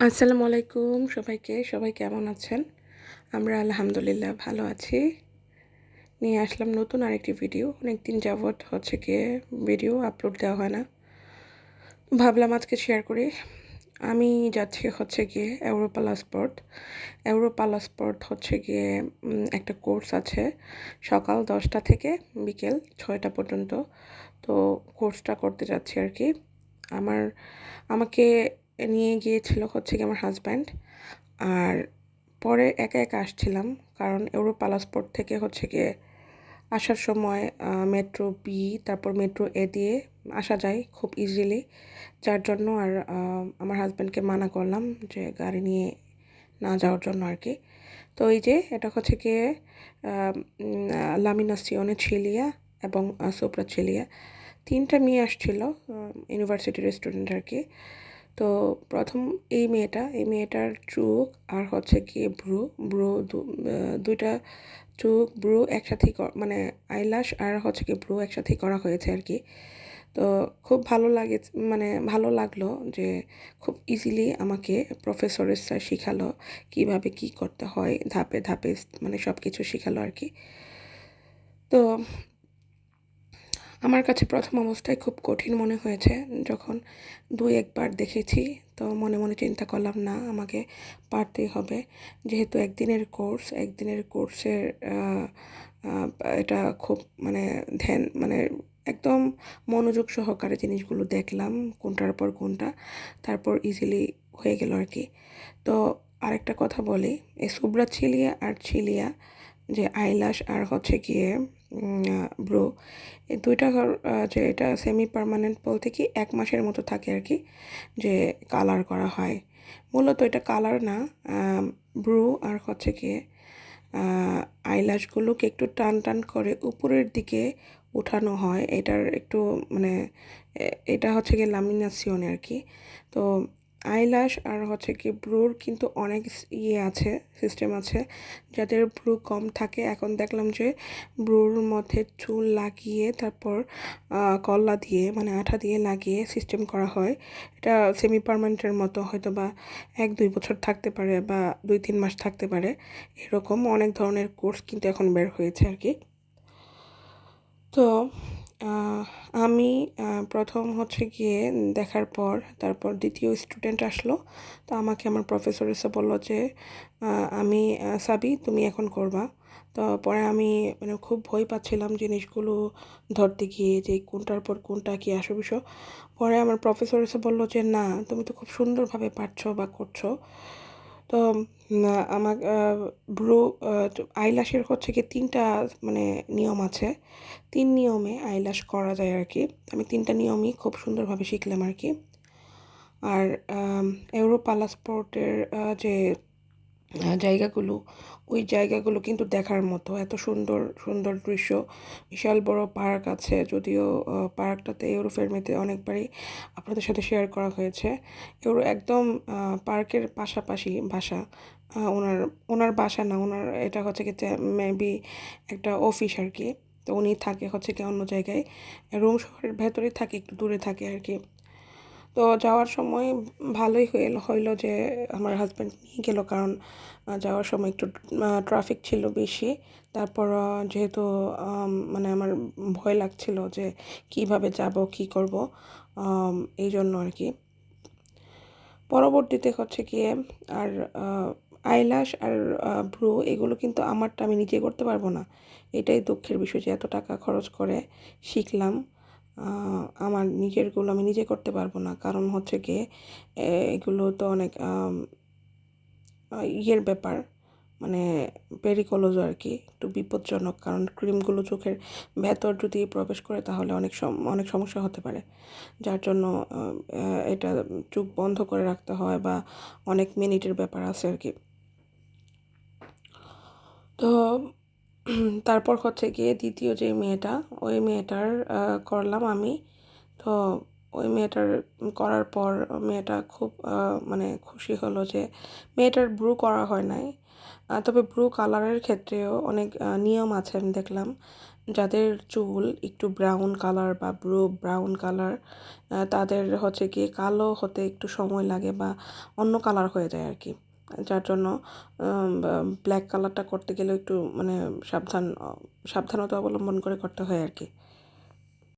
আসসালামু আলাইকুম সবাইকে। সবাই কেমন আছেন? আমরা আলহামদুলিল্লাহ ভালো আছি। নিয়ে আসলাম নতুন আরেকটি ভিডিও। অনেক দিন যাবৎ হচ্ছে গিয়ে ভিডিও আপলোড দেওয়া হয় না। ভাবলাম আজকে শেয়ার করি। আমি যাচ্ছি হচ্ছে গিয়ে এউরোপালা এউরোপালা স্পোর্ট হচ্ছে গিয়ে একটা কোর্স আছে সকাল দশটা থেকে বিকেল ছয়টা পর্যন্ত। তো কোর্সটা করতে যাচ্ছি আর কি। আমার, আমাকে নিয়ে গিয়েছিল হচ্ছে কি আমার হাজব্যান্ড আর পরে একা একা আসছিলাম, কারণ ইউরো পালাসপোর্ট থেকে হচ্ছে গিয়ে আসার সময় মেট্রো বি তারপর মেট্রো এ দিয়ে আসা যায় খুব ইজিলি যার জন্য আর আমার হাজব্যান্ডকে মানা করলাম যে গাড়ি নিয়ে না যাওয়ার জন্য আর কি। তো এই যে এটা হচ্ছে গিয়ে লামিনাসিওনে ছিলিয়া এবং সোপ্রা ছিলিয়া তিনটা মেয়ে আসছিল ইউনিভার্সিটির স্টুডেন্ট আর কি। তো প্রথম এই মেয়েটা, এই মেয়েটার চোখ আর হচ্ছে কি ব্রু ব্রু দুইটা চোখ ব্রু একসাথেই মানে আইলাশ আর হচ্ছে কি ব্রু একসাথেই করা হয়েছে আর কি। তো খুব ভালো লাগে মানে ভালো লাগল যে খুব ইজিলি আমাকে প্রফেসরের স্যার শিখালো কীভাবে কি করতে হয়, ধাপে ধাপে মানে সব কিছু শিখালো আর কি। তো আমার কাছে প্রথম অবস্থায় খুব কঠিন মনে হয়েছে। যখন দুই একবার দেখেছি, তো মনে মনে চিন্তা করলাম, না, আমাকে পারতেই হবে। যেহেতু একদিনের কোর্স, একদিনের কোর্সের এটা খুব মানে ধ্যান মানে একদম মনোযোগ সহকারে জিনিসগুলো দেখলাম, কোনটার পর কোনটা, তারপর ইজিলি হয়ে গেল আর কি। তো আরেকটা কথা বলি, এই সুব্রা আর ছিলিয়া যে আইলাস আর হচ্ছে গিয়ে ব্রো এই দুইটা যে এটা সেমি পারমানেন্ট বলতে কি এক মাসের মতো থাকে আর কি, যে কালার করা হয়। মূলত এটা কালার না ব্রু আর হচ্ছে গিয়ে আইলাশগুলোকে একটু টান টান করে উপরের দিকে উঠানো হয়। এটার একটু মানে এটা হচ্ছে গিয়ে লামিনাসিওনে আর কি। তো আইল্যাশ আর হচ্ছে কি ব্রুর কিন্তু অনেক ইয়ে আছে সিস্টেম আছে, যাদের ব্রু কম থাকে। এখন দেখলাম যে ব্রুর মধ্যে চুল লাগিয়ে তারপর কল্লা দিয়ে মানে আঠা দিয়ে লাগিয়ে সিস্টেম করা হয়। এটা সেমি পারমানেন্টের মতো, হয়তো বা এক, দুই বছর থাকতে পারে বা দুই, তিন মাস থাকতে পারে। এরকম অনেক ধরনের কোর্স কিন্তু এখন বের হয়েছে আর কি। তো আমি প্রথম হচ্ছে গিয়ে দেখার পর তারপর দ্বিতীয় স্টুডেন্ট আসলো। তো আমাকে আমার প্রফেসর এসে বলল যে আমি সাবি, তুমি এখন করবা। তো পরে আমি মানে খুব ভয় পাচ্ছিলাম জিনিসগুলো ধরতে গিয়ে যে কোনটার পর কোনটা কি আসো বিষয়। পরে আমার প্রফেসর এসে বলল যে, না, তুমি তো খুব সুন্দরভাবে পারছ বা করছ। তো আমার ব্রু আইলাশের হচ্ছে কি তিনটা মানে নিয়ম আছে। তিন নিয়মে আইলাশ করা যায় আর কি আমি তিনটা নিয়মই খুব সুন্দরভাবে শিখলাম আর কি আর এরোপালাসপোর্টের যে জায়গাগুলো, ওই জায়গাগুলো কিন্তু দেখার মতো। এত সুন্দর সুন্দর দৃশ্য। বিশাল বড় পার্ক আছে, যদিও পার্কটাতে ইউরো ফেরমেতে অনেকবারই আপনাদের সাথে শেয়ার করা হয়েছে। ইউরো একদম পার্কের পাশাপাশি বাসা ওনার ওনার বাসা না, ওনার, এটা হচ্ছে কি মেবি একটা অফিস আর কি। তো উনি থাকে হচ্ছে কি অন্য জায়গায়। রুম শহরের ভেতরেই থাকে, একটু দূরে থাকে আর কি। তো যাওয়ার সময় ভালোই হইল হইল যে আমার হাজব্যান্ড নিয়ে গেলো কারণ যাওয়ার সময় একটু ট্রাফিক ছিল বেশি। তারপর যেহেতু মানে আমার ভয় লাগছিল যে কীভাবে যাব, কি করব এই জন্য আর কি। পরবর্তীতে হচ্ছে গিয়ে আর আইলাশ আর ব্রু এগুলো কিন্তু আমারটা আমি নিজে করতে পারব না। এটাই দুঃখের বিষয় যে এত টাকা খরচ করে শিখলাম। আমার নিজেরগুলো আমি নিজে করতে পারব না। কারণ হচ্ছে গিয়ে এগুলো তো অনেক ইয়ের ব্যাপার। মানে পেরিকোলোজ আর কি, একটু বিপজ্জনক। কারণ ক্রিমগুলো চোখের ভেতর যদি প্রবেশ করে, তাহলে অনেক অনেক সমস্যা হতে পারে। যার জন্য এটা চোখ বন্ধ করে রাখতে হয় বা অনেক মিনিটের ব্যাপার আছে আর কি। তো তারপর হচ্ছে গিয়ে দ্বিতীয় যে মেয়েটা, ওই মেয়েটার করলাম আমি। তো ওই মেয়েটার করার পর মেয়েটা খুব মানে খুশি হলো যে মেয়েটার ব্রু করা হয় নাই। তবে ব্রু কালারের ক্ষেত্রেও অনেক নিয়ম আছে আমি দেখলাম। যাদের চুল একটু ব্রাউন কালার বা ব্রু ব্রাউন কালার তাদের হচ্ছে কি কালো হতে একটু সময় লাগে বা অন্য কালার হয়ে যায় আর কি। যার জন্য ব্ল্যাক কালারটা করতে গেলে একটু মানে সাবধান, সাবধানতা অবলম্বন করে করতে হয় আর কি।